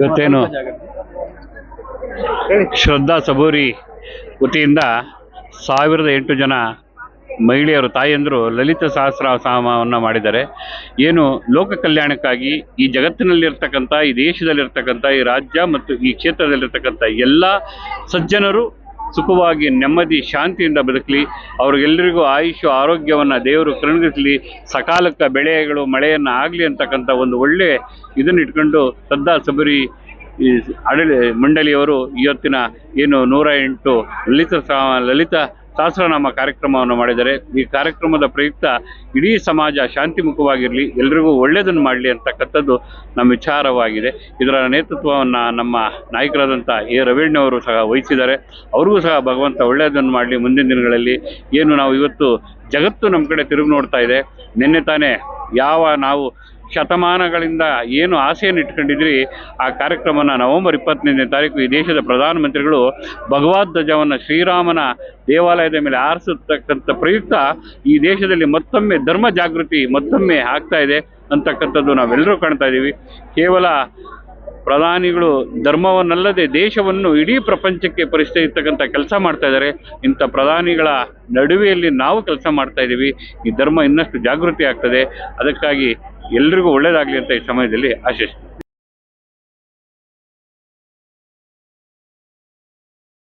ಇವತ್ತೇನು? ಶ್ರದ್ಧಾ ಸಬೂರಿ ವತಿಯಿಂದ ಸಾವಿರದ ಎಂಟು ಜನ ಮಹಿಳೆಯರು, ತಾಯಂದರು ಲಲಿತ ಸಹಸ್ರನಾಮವನ್ನು ಮಾಡಿದ್ದಾರೆ. ಏನು ಲೋಕ ಕಲ್ಯಾಣಕ್ಕಾಗಿ ಈ ಜಗತ್ತಿನಲ್ಲಿರ್ತಕ್ಕಂಥ, ಈ ದೇಶದಲ್ಲಿರ್ತಕ್ಕಂಥ, ಈ ರಾಜ್ಯ ಮತ್ತು ಈ ಕ್ಷೇತ್ರದಲ್ಲಿರ್ತಕ್ಕಂಥ ಎಲ್ಲ ಸಜ್ಜನರು ಸುಖವಾಗಿ, ನೆಮ್ಮದಿ, ಶಾಂತಿಯಿಂದ ಬದುಕಲಿ. ಅವ್ರಿಗೆಲ್ಲರಿಗೂ ಆಯುಷ್, ಆರೋಗ್ಯವನ್ನು ದೇವರು ಕರುಣಿಸಲಿ. ಸಕಾಲಕ್ಕೆ ಬೆಳೆಗಳು, ಮಳೆಯನ್ನು ಆಗಲಿ ಅಂತಕ್ಕಂಥ ಒಂದು ಒಳ್ಳೆ ಇದನ್ನು ಇಟ್ಕೊಂಡು ಶ್ರದ್ಧಾ ಸಬರಿ ಈ ಆಡಳಿ ಮಂಡಳಿಯವರು ಇವತ್ತಿನ ಏನು ನೂರ ಎಂಟು ಲಲಿತ ಸಾ ಸಹಸ್ರನಾಮ ಕಾರ್ಯಕ್ರಮವನ್ನು ಮಾಡಿದ್ದಾರೆ ಈ ಕಾರ್ಯಕ್ರಮದ ಪ್ರಯುಕ್ತ ಇಡೀ ಸಮಾಜ ಶಾಂತಿಮುಖವಾಗಿರಲಿ, ಎಲ್ರಿಗೂ ಒಳ್ಳೆಯದನ್ನು ಮಾಡಲಿ ಅಂತಕ್ಕಂಥದ್ದು ನಮ್ಮ ವಿಚಾರವಾಗಿದೆ. ಇದರ ನೇತೃತ್ವವನ್ನು ನಮ್ಮ ನಾಯಕರಾದಂಥ ಎ. ರವೀಣ್ಣವರು ಸಹ ವಹಿಸಿದ್ದಾರೆ. ಅವ್ರಿಗೂ ಸಹ ಭಗವಂತ ಒಳ್ಳೆಯದನ್ನು ಮಾಡಲಿ ಮುಂದಿನ ದಿನಗಳಲ್ಲಿ. ಏನು ನಾವು ಇವತ್ತು ಜಗತ್ತು ನಮ್ಮ ಕಡೆ ತಿರುಗಿ ನೋಡ್ತಾ ಇದೆ. ನಿನ್ನೆ ತಾನೇ ಯಾವ ನಾವು ಶತಮಾನಗಳಿಂದ ಏನು ಆಸೆಯನ್ನು ಇಟ್ಕೊಂಡಿದ್ರಿ, ಆ ಕಾರ್ಯಕ್ರಮನ ನವೆಂಬರ್ ಇಪ್ಪತ್ತನೇ ತಾರೀಕು ಈ ದೇಶದ ಪ್ರಧಾನಮಂತ್ರಿಗಳು ಭಗವದ್ ಧ್ವಜವನ್ನು ಶ್ರೀರಾಮನ ದೇವಾಲಯದ ಮೇಲೆ ಆರಿಸತಕ್ಕಂಥ ಪ್ರಯುಕ್ತ ಈ ದೇಶದಲ್ಲಿ ಮತ್ತೊಮ್ಮೆ ಧರ್ಮ ಜಾಗೃತಿ ಮತ್ತೊಮ್ಮೆ ಆಗ್ತಾ ಇದೆ ಅಂತಕ್ಕಂಥದ್ದು ನಾವೆಲ್ಲರೂ ಕಾಣ್ತಾ ಇದ್ದೀವಿ. ಕೇವಲ ಪ್ರಧಾನಿಗಳು ಧರ್ಮವನ್ನಲ್ಲದೆ ದೇಶವನ್ನು ಇಡೀ ಪ್ರಪಂಚಕ್ಕೆ ಪರಿಚಯಿಸ್ತಕ್ಕಂಥ ಕೆಲಸ ಮಾಡ್ತಾ ಇದ್ದಾರೆ. ಇಂಥ ಪ್ರಧಾನಿಗಳ ನಡುವೆಯಲ್ಲಿ ನಾವು ಕೆಲಸ ಮಾಡ್ತಾ ಇದ್ದೀವಿ. ಈ ಧರ್ಮ ಇನ್ನಷ್ಟು ಜಾಗೃತಿ ಆಗ್ತದೆ. ಅದಕ್ಕಾಗಿ ಎಲ್ರಿಗೂ ಒಳ್ಳೇದಾಗಲಿ ಅಂತ ಈ ಸಮಯದಲ್ಲಿ ಆಶಿಸ್ತೀನಿ.